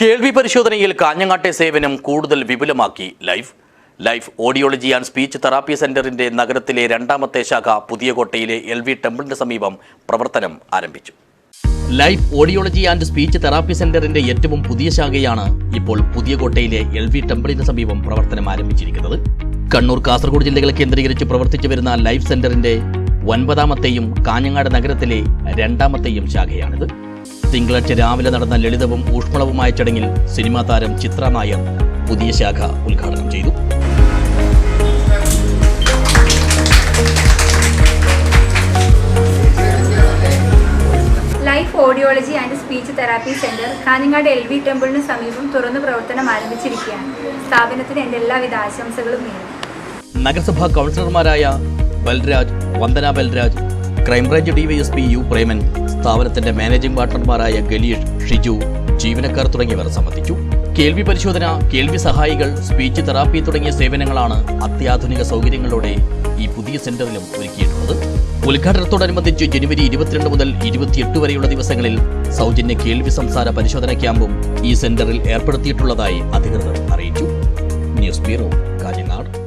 കേൾവി പരിശോധനയിൽ കാഞ്ഞങ്ങാട്ടെ സേവനം കൂടുതൽ വിപുലമാക്കി. Life life audiology and speech therapy സെന്ററിന്റെ നഗരത്തിലെ രണ്ടാമത്തെ ശാഖ പുതിയകോട്ടയിലെ എൽ വി ടെമ്പിളിന് സമീപം പ്രവർത്തനം ആരംഭിച്ചു. Life audiology and speech therapy സെന്ററിന്റെ ഏറ്റവും പുതിയ ശാഖയാണ് ഇപ്പോൾ പുതിയകോട്ടയിലെ എൽ വി ടെമ്പിളിന് സമീപം പ്രവർത്തനം ആരംഭിച്ചിരിക്കുന്നത്. കണ്ണൂർ കാസർഗോഡ് ജില്ലകളെ കേന്ദ്രീകരിച്ച് പ്രവർത്തിച്ചു വരുന്ന ലൈഫ് സെന്ററിന്റെ ഒൻപതാമത്തെയും കാഞ്ഞങ്ങാട് നഗരത്തിലെ രണ്ടാമത്തെയും ശാഖയാണിത്. തിങ്കളാഴ്ച രാവിലെ നടന്ന ലളിതവും ഊഷ്മളവുമായ ചടങ്ങിൽ സിനിമാ താരം ചിത്ര നായർ പുതിയ ശാഖ ഉദ്ഘാടനം ചെയ്തു. Life audiology and speech therapy centre Kanhangad L V ടെമ്പിളിന് സമീപം തുറന്ന് പ്രവർത്തനം ആരംഭിച്ചിരിക്കുകയാണ്. സ്ഥാപനത്തിന് എന്റെ എല്ലാവിധ ആശംസകളും നേരുന്നു. നഗരസഭാ കൗൺസിലർമാരായ Balraj Vandana Balraj crime branch DYSP U Preman സ്ഥാപനത്തിന്റെ മാനേജിംഗ് പാർട്ണർമാരായ ഗലീഷ് ഷിജു ജീവനക്കാർ തുടങ്ങിയവർ സംബന്ധിച്ചു. കേൾവി പരിശോധന കേൾവി സഹായികൾ സ്പീച്ച് തെറാപ്പി തുടങ്ങിയ സേവനങ്ങളാണ് അത്യാധുനിക സൗകര്യങ്ങളോടെ ഈ പുതിയ സെന്ററിലും ഒരുക്കിയിട്ടുള്ളത്. ഉദ്ഘാടനത്തോടനുബന്ധിച്ച് ജനുവരി ഇരുപത്തിരണ്ട് മുതൽ ഇരുപത്തിയെട്ട് വരെയുള്ള ദിവസങ്ങളിൽ സൗജന്യ കേൾവി സംസാര പരിശോധന ക്യാമ്പും ഈ സെന്ററിൽ ഏർപ്പെടുത്തിയിട്ടുള്ളതായി അധികൃതർ അറിയിച്ചു. News bureau Kanhangad.